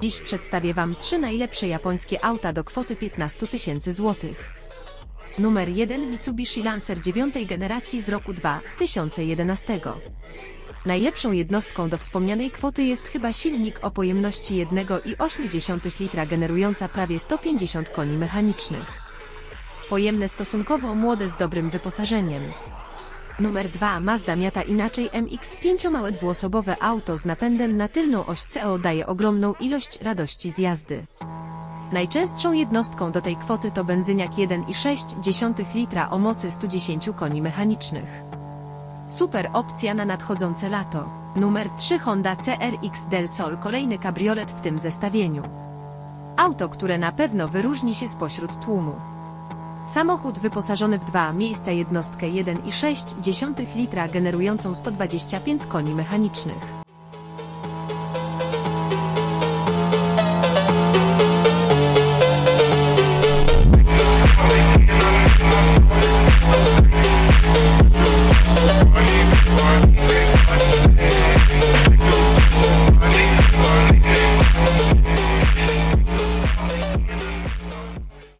Dziś przedstawię Wam trzy najlepsze japońskie auta do kwoty 15 tysięcy złotych. Numer 1 Mitsubishi Lancer 9 generacji z roku 2011. Najlepszą jednostką do wspomnianej kwoty jest chyba silnik o pojemności 1,8 litra generująca prawie 150 koni mechanicznych. Pojemne stosunkowo młode z dobrym wyposażeniem. Numer 2 Mazda Miata inaczej MX-5 małe dwuosobowe auto z napędem na tylną oś CO daje ogromną ilość radości z jazdy. Najczęstszą jednostką do tej kwoty to benzyniak 1,6 litra o mocy 110 koni mechanicznych. Super opcja na nadchodzące lato. Numer 3 Honda CRX Del Sol kolejny kabriolet w tym zestawieniu. Auto, które na pewno wyróżni się spośród tłumu. Samochód wyposażony w dwa miejsca jednostkę 1,6 litra generującą 125 koni mechanicznych.